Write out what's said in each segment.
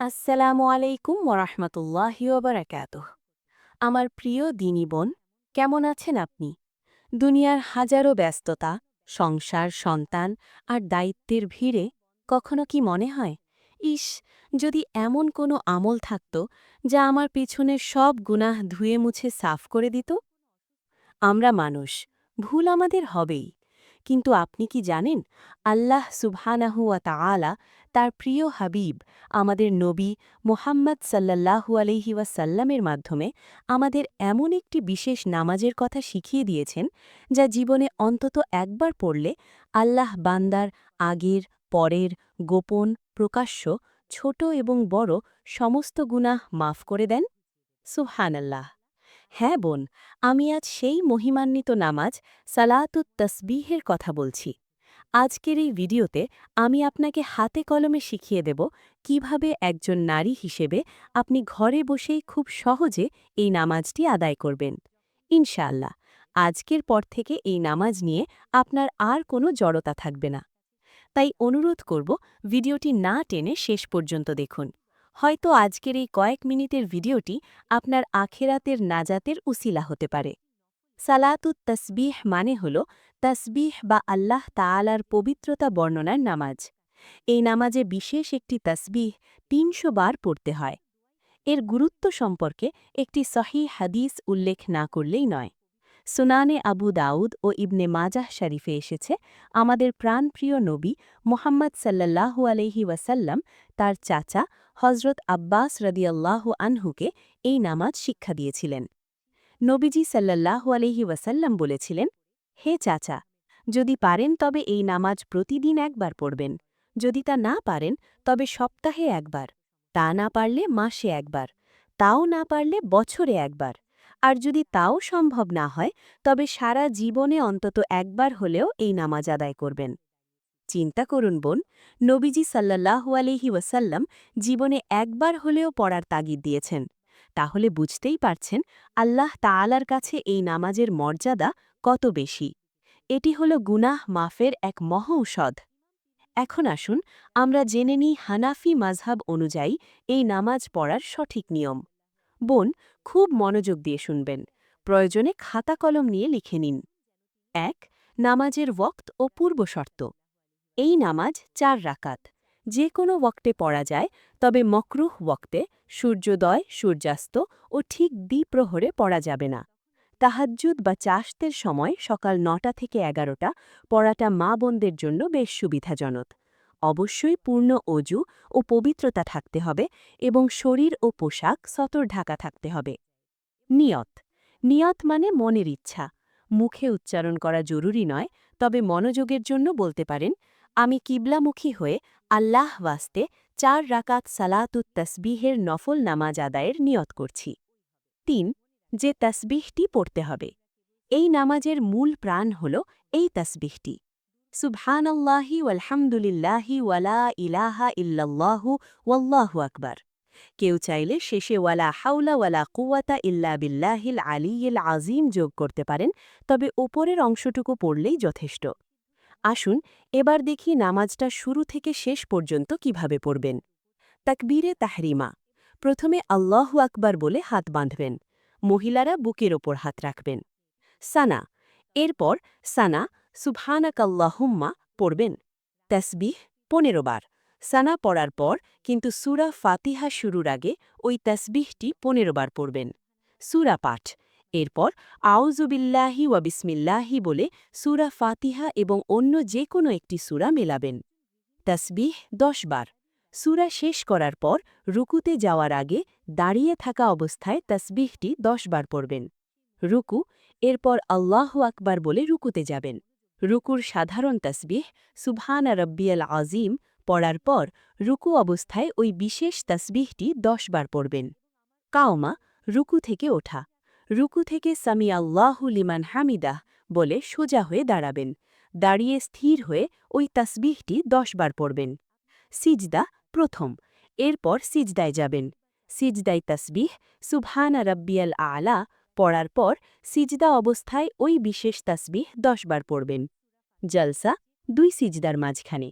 আসসালামু আলাইকুম ওরহমতুল্লাহি ওবরাকাত আমার প্রিয় দিনী বোন, কেমন আছেন আপনি? দুনিয়ার হাজারো ব্যস্ততা, সংসার, সন্তান আর দায়িত্বের ভিড়ে কখনো কি মনে হয়? ইস, যদি এমন কোনো আমল থাকত যা আমার পিছনের সব গুনাহ ধুয়ে মুছে সাফ করে দিত? আমরা মানুষ, ভুল আমাদের হবেই। কিন্তু আপনি কি জানেন, আল্লাহ সুবহানাহুয়া তাআলা তার প্রিয় হাবিব, আমাদের নবী মোহাম্মদ সাল্লাল্লাহু আলহি ওয়াসাল্লামের মাধ্যমে আমাদের এমন একটি বিশেষ নামাজের কথা শিখিয়ে দিয়েছেন, যা জীবনে অন্তত একবার পড়লে আল্লাহ বান্দার আগের, পরের, গোপন, প্রকাশ্য, ছোট এবং বড় সমস্ত গুনাহ মাফ করে দেন? সুবহানাল্লাহ। হ্যাঁ বোন, আমি আজ সেই মহিমান্বিত নামাজ সালাতুত তসবিহের কথা বলছি। আজকের এই ভিডিওতে আমি আপনাকে হাতে কলমে শিখিয়ে দেব কীভাবে একজন নারী হিসেবে আপনি ঘরে বসেই খুব সহজে এই নামাজটি আদায় করবেন। ইনশাআল্লাহ, আজকের পর থেকে এই নামাজ নিয়ে আপনার আর কোনো জড়তা থাকবে না। তাই অনুরোধ করব ভিডিওটি না টেনে শেষ পর্যন্ত দেখুন। হয়তো আজকের এই কয়েক মিনিটের ভিডিওটি আপনার আখেরাতের নাজাতের উসিলা হতে পারে। সালাতুত তসবিহ মানে হল তসবিহ বা আল্লাহ তাআলার পবিত্রতা বর্ণনার নামাজ। এই নামাজে বিশেষ একটি তসবিহ তিনশো বার পড়তে হয়। এর গুরুত্ব সম্পর্কে একটি সহি হাদিস উল্লেখ না করলেই নয়। সুনানে আবু দাউদ ও ইবনে মাজাহ শরীফে এসেছে, আমাদের প্রাণপ্রিয় নবী মোহাম্মদ সাল্লাল্লাহু আলহি ওয়াসাল্লাম তার চাচা হজরত আব্বাস রদিয়াল্লাহু আনহুকে এই নামাজ শিক্ষা দিয়েছিলেন। নবীজি সাল্লাল্লাহু আলহি ওয়াসাল্লাম বলেছিলেন, হে চাচা, যদি পারেন তবে এই নামাজ প্রতিদিন একবার পড়বেন। যদি তা না পারেন, তবে সপ্তাহে একবার। তা না পারলে মাসে একবার। তাও না পারলে বছরে একবার। আর যদি তাও সম্ভব না হয়, তবে সারা জীবনে অন্তত একবার হলেও এই নামাজ আদায় করবেন। চিন্তা করুন বোন, নবীজি সাল্লাহু আলহি ওয়াসাল্লাম জীবনে একবার হলেও পড়ার তাগিদ দিয়েছেন। তাহলে বুঝতেই পারছেন আল্লাহ তাআলার কাছে এই নামাজের মর্যাদা কত বেশি। এটি হল গুনাহ মাফের এক মহৌষধ এখন আসুন আমরা জেনে নিই হানাফি মাঝহাব অনুযায়ী এই নামাজ পড়ার সঠিক নিয়ম। বোন, খুব মনোযোগ দিয়ে শুনবেন। প্রয়োজনে খাতা কলম নিয়ে লিখে নিন। এক, নামাজের ওক্ত ও পূর্বশর্ত এই নামাজ চার রাকাত। যে কোনো ওক্তে পড়া যায়, তবে মকরুহ ওক্তে সূর্যোদয়, সূর্যাস্ত ও ঠিক দ্বিপ্রহরে পড়া যাবে না। তাহাজ্জুদ বা চাষতের সময় সকাল নটা থেকে এগারোটা পড়াটা মা বোনদের জন্য বেশ সুবিধাজনক। অবশ্যই পূর্ণ অজু ও পবিত্রতা থাকতে হবে এবং শরীর ও পোশাক সতর ঢাকা থাকতে হবে। নিয়ত। নিয়ত মানে মনের ইচ্ছা। মুখে উচ্চারণ করা জরুরি নয়, তবে মনোযোগের জন্য বলতে পারেন আমি কিবলামুখী হয়ে আল্লাহ ওয়াস্তে চার রাকাত সালাতুত তসবিহের নফল নামাজ আদায়ের নিয়ত করছি। তিন, যে তসবিহটি পড়তে হবে। এই নামাজের মূল প্রাণ হল এই তসবিহটি। সুবহানাল্লাহি ওয়ালহামদুলিল্লাহি ওয়ালা ইলাহা ইল্লাল্লাহু ওয়াল্লাহু আকবার। কেউ চাইলে শেষে ওয়ালা হাউলা ওয়ালা কুয়াতা ইল্লা বিল্লাহিল আলিয়িল আজিম যোগ করতে পারেন, তবে ওপরের অংশটুকু পড়লেই যথেষ্ট। আসুন, এবার দেখি নামাজটা শুরু থেকে শেষ পর্যন্ত কীভাবে পড়বেন। তাকবীরে তাহরিমা, প্রথমে আল্লাহু আকবার বলে হাত বাঁধবেন, মহিলারা বুকের ওপর হাত রাখবেন। সানা, এরপর সানা, সুবহানাকাল্লাহুম্মা পড়বেন। তসবিহ পনেরো বার, সানা পড়ার পর কিন্তু সুরা ফাতিহা শুরুর আগে ওই তসবিহটি পনেরো বার পড়বেন। সুরা পাঠ এরপর আউজুবিল্লাহি ওয়া বিসমিল্লাহি বলে সুরা ফাতিহা এবং অন্য যে কোনো একটি সুরা মেলাবেন। তসবিহ দশ বার। সুরা শেষ করার পর, রুকুতে যাওয়ার আগে দাঁড়িয়ে থাকা অবস্থায় তসবিহটি দশ বার পড়বেন। রুকু, এরপর আল্লাহ আকবার বলে রুকুতে যাবেন। রুকুর সাধারণ তসবিহ সুবহানা রব্বিয়াল আজিম পড়ার পর, রুকু অবস্থায় ওই বিশেষ তসবিহটি দশ বার পড়বেন। কাওমা, রুকু থেকে ওঠা। রুকু থেকে সামি আল্লাহু লিমান হামিদাহ বলে সোজা হয়ে দাঁড়াবেন। দাঁড়িয়ে স্থির হয়ে ওই তসবিহটি দশবার পড়বেন। সিজদা প্রথম। এরপর সিজদায় যাবেন। সিজদাই তসবিহ সুবহানা রব্বিয়াল আলা পড়ার পর সিজদা অবস্থায় ওই বিশেষ তসবিহ দশবার পড়বেন। জলসা দুই সিজদার মাঝখানে।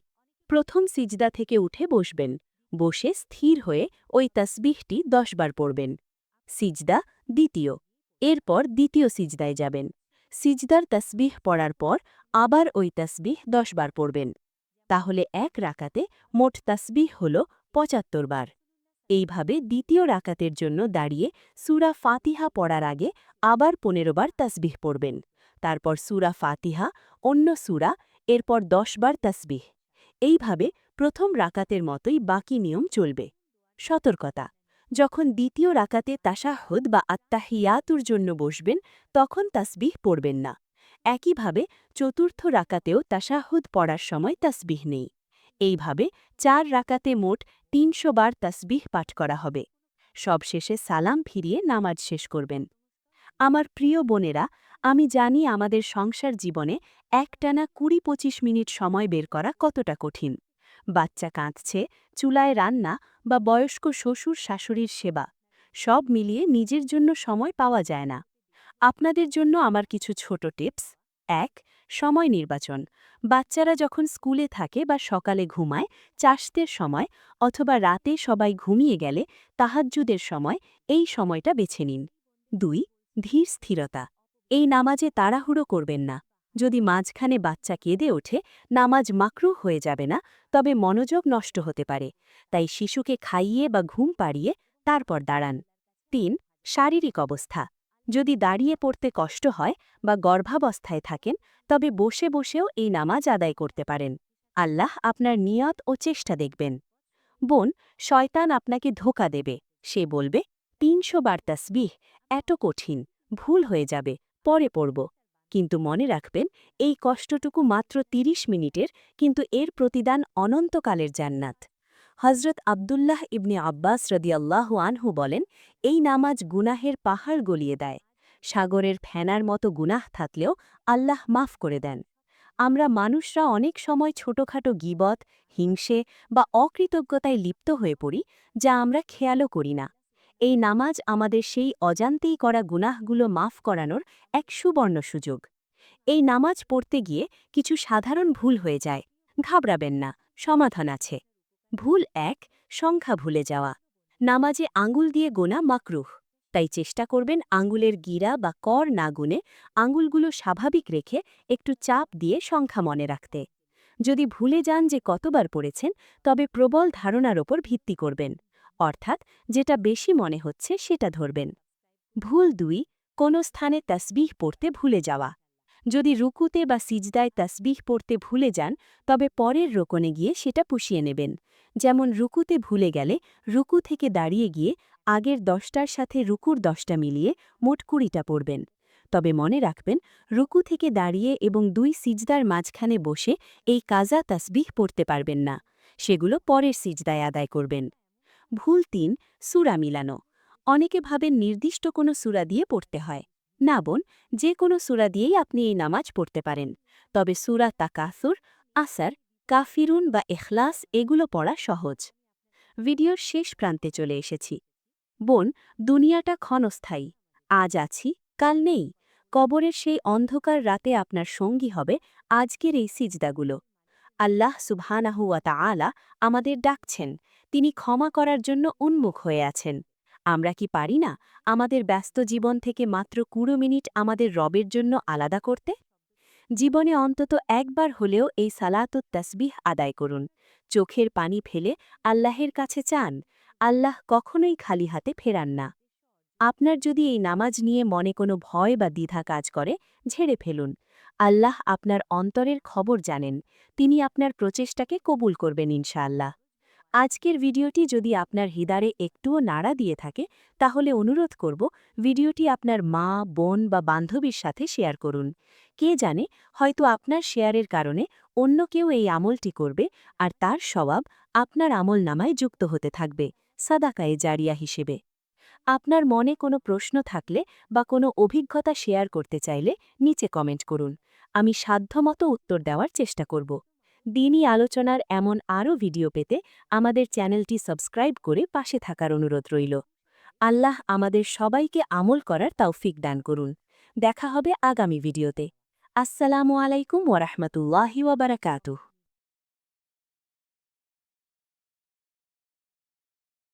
প্রথম সিজদা থেকে উঠে বসবেন। বসে স্থির হয়ে ওই তসবিহটি দশবার পড়বেন। সিজদা দ্বিতীয়। এরপর দ্বিতীয় সিজদায় যাবেন। সিজদার তসবিহ পড়ার পর আবার ওই তসবিহ দশবার পড়বেন। তাহলে এক রাকাতে মোট তসবিহ হল পঁচাত্তর বার। এইভাবে দ্বিতীয় রাকাতের জন্য দাঁড়িয়ে সুরা ফাতিহা পড়ার আগে আবার পনেরো বার তসবিহ পড়বেন। তারপর সুরা ফাতিহা, অন্য সুরা, এরপর দশবার তসবিহ। এইভাবে প্রথম রাকাতের মতোই বাকি নিয়ম চলবে। সতর্কতা যখন দ্বিতীয় রাকাতে তাসাহুদ বা আত্মাহিয়াতুর জন্য বসবেন, তখন তাসবিহ পড়বেন না। একইভাবে চতুর্থ রাকাতেও তাসাহুদ পড়ার সময় তাসবিহ নেই। এইভাবে চার রাকাতে মোট তিনশো বার তাসবিহ পাঠ করা হবে। সবশেষে সালাম ফিরিয়ে নামাজ শেষ করবেন। আমার প্রিয় বোনেরা, আমি জানি আমাদের সংসার জীবনে একটানা কুড়ি পঁচিশ মিনিট সময় বের করা কতটা কঠিন। বাচ্চা কাঁদছে, চুলায় রান্না বা বয়স্ক শ্বশুর শাশুড়ির সেবা, সব মিলিয়ে নিজের জন্য সময় পাওয়া যায় না। আপনাদের জন্য আমার কিছু ছোট টিপস। এক, সময় নির্বাচন। বাচ্চারা যখন স্কুলে থাকে বা সকালে ঘুমায়, চাষদের সময় অথবা রাতে সবাই ঘুমিয়ে গেলে তাহাজ্জুদের সময় এই সময়টা বেছে নিন। দুই, ধীর স্থিরতা। এই নামাজে তাড়াহুড়ো করবেন না। যদি মাঝখানে বাচ্চা কেঁদে ওঠে, নামাজ মাকরু হয়ে যাবে না, তবে মনোযোগ নষ্ট হতে পারে। তাই শিশুকে খাইয়ে বা ঘুম পাড়িয়ে তারপর দাঁড়ান। তিন, শারীরিক অবস্থা। যদি দাঁড়িয়ে পড়তে কষ্ট হয় বা গর্ভাবস্থায় থাকেন, তবে বসে বসেও এই নামাজ আদায় করতে পারেন। আল্লাহ আপনার নিয়ত ও চেষ্টা দেখবেন। বোন, শয়তান আপনাকে ধোকা দেবে। সে বলবে, তিনশো বার তসবিহ, এত কঠিন, ভুল হয়ে যাবে, পরে পড়ব। কিন্তু মনে রাখবেন, এই কষ্টটুকু মাত্র ৩০ মিনিটের, কিন্তু এর প্রতিদান অনন্তকালের জান্নাত। হজরত আবদুল্লাহ ইবনে আব্বাস রদিয়াল্লাহু আনহু বলেন, এই নামাজ গুনাহের পাহাড় গলিয়ে দেয়। সাগরের ফেনার মতো গুনাহ থাকলেও আল্লাহ মাফ করে দেন। আমরা মানুষরা অনেক সময় ছোটখাটো গিবত, হিংসে বা অকৃতজ্ঞতায় লিপ্ত হয়ে পড়ি, যা আমরা খেয়ালও করি না। এই নামাজ আমাদের সেই অজান্তেই করা গুনাহগুলো মাফ করানোর এক সুবর্ণ সুযোগ। এই নামাজ পড়তে গিয়ে কিছু সাধারণ ভুল হয়ে যায়। ঘাবড়াবেন না, সমাধান আছে। ভুল এক, সংখ্যা ভুলে যাওয়া। নামাজে আঙ্গুল দিয়ে গোনা মাকরুহ। তাই চেষ্টা করবেন আঙ্গুলের গিরা বা কর না গুনে আঙ্গুলগুলো স্বাভাবিক রেখে একটু চাপ দিয়ে সংখ্যা মনে রাখতে। যদি ভুলে যান যে কতবার পড়েছেন, তবে প্রবল ধারণার ওপর ভিত্তি করবেন। অর্থাৎ যেটা বেশি মনে হচ্ছে সেটা ধরবেন। ভুল দুই, কোনো স্থানে তসবিহ পড়তে ভুলে যাওয়া। যদি রুকুতে বা সিজদায় তসবিহ পড়তে ভুলে যান, তবে পরের রোকনে গিয়ে সেটা পুষিয়ে নেবেন। যেমন রুকুতে ভুলে গেলে রুকু থেকে দাঁড়িয়ে গিয়ে আগের দশটার সাথে রুকুর দশটা মিলিয়ে মোট কুড়িটা পড়বেন। তবে মনে রাখবেন, রুকু থেকে দাঁড়িয়ে এবং দুই সিজদার মাঝখানে বসে এই কাজা তসবিহ পড়তে পারবেন না। সেগুলো পরের সিজদায় আদায় করবেন। ভুল তিন সুরা মিলানো। অনেকে ভাবেন নির্দিষ্ট কোনো সুরা দিয়ে পড়তে হয়। না বোন, যে কোনো সুরা দিয়েই আপনি এই নামাজ পড়তে পারেন। তবে সুরা তাকাসুর, আসার, কাফিরুন বা এখলাস এগুলো পড়া সহজ। ভিডিওর শেষ প্রান্তে চলে এসেছি। বোন, দুনিয়াটা ক্ষণস্থায়ী। আজ আছি, কাল নেই। কবরের সেই অন্ধকার রাতে আপনার সঙ্গী হবে আজকের এই সিজদাগুলো। আল্লাহ সুবহানাহুয়া আলা আমাদের ডাকছেন। তিনি ক্ষমা করার জন্য উন্মুখ হয়ে আছেন। আমরা কি পারি না আমাদের ব্যস্ত জীবন থেকে মাত্র কুড়ো মিনিট আমাদের রবের জন্য আলাদা করতে? জীবনে অন্তত একবার হলেও এই সালাতুত তসবিহ আদায় করুন। চোখের পানি ফেলে আল্লাহের কাছে চান। আল্লাহ কখনোই খালি হাতে ফেরান না। আপনার যদি এই নামাজ নিয়ে মনে কোনো ভয় বা দ্বিধা কাজ করে, ঝেড়ে ফেলুন। আল্লাহ আপনার অন্তরের খবর জানেন, তিনি আপনার প্রচেষ্টাকে কবুল করবেন ইনশাআল্লাহ। আজকের ভিডিওটি যদি আপনার হৃদারে একটুও নাড়া দিয়ে থাকে, তাহলে অনুরোধ করব ভিডিওটি আপনার মা, বোন বা বান্ধবীর সাথে শেয়ার করুন। কে জানে, হয়তো আপনার শেয়ারের কারণে অন্য কেউ এই আমলটি করবে আর তার স্বভাব আপনার আমল নামায় যুক্ত হতে থাকবে, সাদাকায়ে জারিয়া হিসেবে। আপনার মনে কোনো প্রশ্ন থাকলে বা কোনো অভিজ্ঞতা শেয়ার করতে চাইলে নিচে কমেন্ট করুন। আমি সাধ্যমতো উত্তর দেওয়ার চেষ্টা করব। দিনই আলোচনার এমন আরও ভিডিও পেতে আমাদের চ্যানেলটি সাবস্ক্রাইব করে পাশে থাকার অনুরোধ রইল। আল্লাহ আমাদের সবাইকে আমল করার তৌফিক দান করুন। দেখা হবে আগামী ভিডিওতে। আসসালামু আলাইকুম ওরহমতুল্লাহি ওবরাকাতুহ